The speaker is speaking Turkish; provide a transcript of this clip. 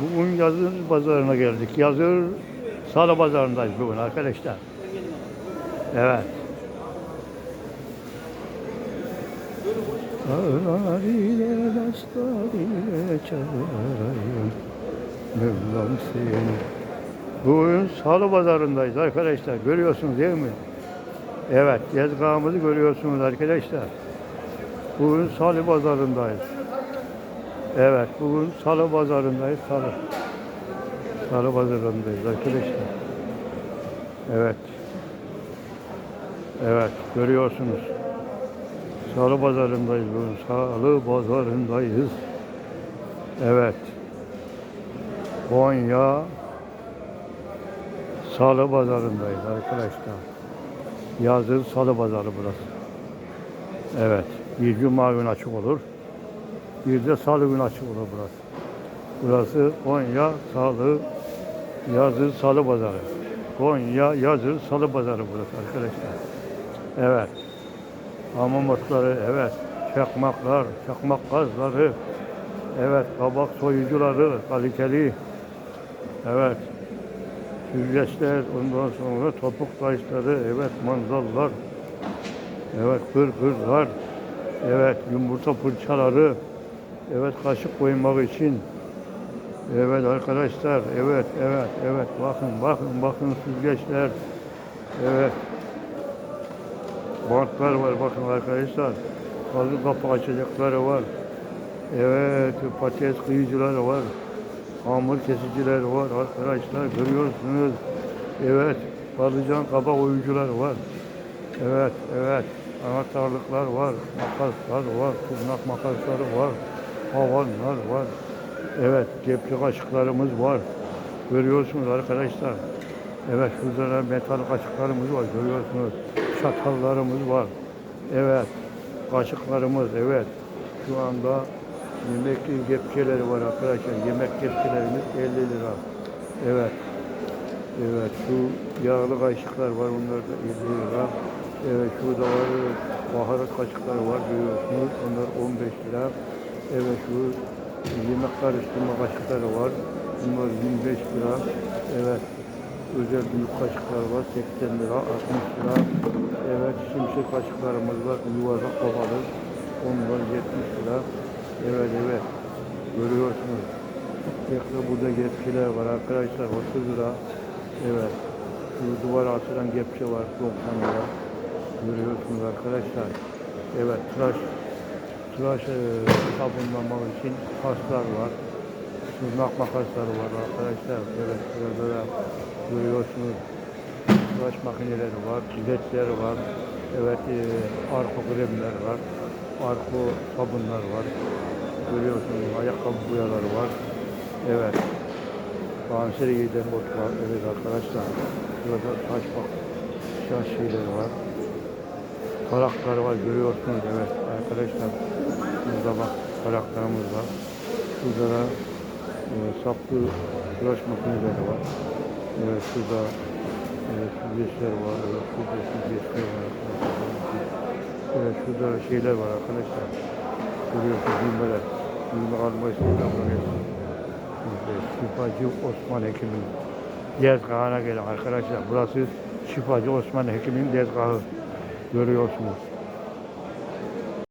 Bugün yazır pazarına geldik. Yazır salı pazarındayız bugün arkadaşlar. Evet. Ağlar ile dastar ile çağırayım Mevlam seni Bugün salı pazarındayız arkadaşlar. Görüyorsunuz değil mi? Evet, tezgahımızı görüyorsunuz arkadaşlar. Bugün salı pazarındayız. Evet, bugün salı pazarındayız. Salı. Salı pazarındayız arkadaşlar. Evet. Evet, görüyorsunuz. Salı pazarındayız bugün. Salı pazarındayız. Evet. Konya Salı pazarındayız arkadaşlar. Yazın salı pazarı burası. Evet. Bir cuma günü açık olur. Bir de salı günü açık burası. Burası Konya Salı Yazır Salı Pazarı. Konya Yazır Salı Pazarı burası arkadaşlar. Evet. Hamam otları, evet. Çakmaklar, çakmak gazları, evet. Kabak soyucuları, kaliteli. Evet. Süzgeçler, ondan sonra topuk taşları, evet. Manzallar, evet. Kırkırlar, evet. Yumurta fırçaları, evet. Kaşık koymak için, Evet arkadaşlar, evet, evet, evet. Bakın, bakın, bakın süzgeçler. Evet. Bantlar var bakın arkadaşlar. Kazı kapı açacakları var. Evet, patates kıyıcıları var. Hamur kesiciler var arkadaşlar görüyorsunuz. Evet, patlıcan kaba oyuncuları var. Evet, evet. Anahtarlıklar var, makaslar var, tırnak makasları var, havanlar var. Evet, cepli kaşıklarımız var. Görüyorsunuz arkadaşlar. Evet, şurada da metal kaşıklarımız var, görüyorsunuz. Çatallarımız var. Evet, kaşıklarımız, evet. Şu anda yemek kepçeleri var arkadaşlar. Yemek kepçelerimiz 50 lira. Evet. Evet, şu yağlı kaşıklar var, onlar da 50 lira. Evet, şurada var, baharat kaşıkları var, görüyorsunuz. Onlar 15 lira. Evet, şu yemek karıştırma kaşıkları var. Bunlar 25 lira. Evet, özel büyük kaşıklar var, 80 lira, 60 lira. Evet, şimşek kaşıklarımız var, yuvarlak kafalı. Onlar 70 lira. Evet, evet, görüyorsunuz. Tekrar burada gepçeler var arkadaşlar, 30 lira. Evet, şu duvara asılan gepçe var, 90 lira. Görüyorsunuz arkadaşlar. Evet, tıraş tıraş e, sabunlamak için paslar var. Tırnak makasları var arkadaşlar. Evet, burada da görüyorsunuz. Tıraş makineleri var, jiletler var. Evet, e, arko kremler var. Arko sabunlar var. Görüyorsunuz, ayakkabı boyaları var. Evet. Kanseri giden ot var. Evet arkadaşlar. Burada saç bak, şeyleri var. Taraklar var görüyorsunuz evet arkadaşlar. Burada bak taraklarımız var. Şurada da e, saplı tıraş makineleri var. Evet şurada e, süzgeçler var. Evet şurada süzgeçler var. Evet şurada şeyler var arkadaşlar. Görüyorsunuz düğmeler. Düğme alma istiyorlar buraya. İşte Şifacı Osman Hekim'in dezgahına gelin arkadaşlar. Burası Şifacı Osman Hekim'in dezgahı. Görüyorsunuz.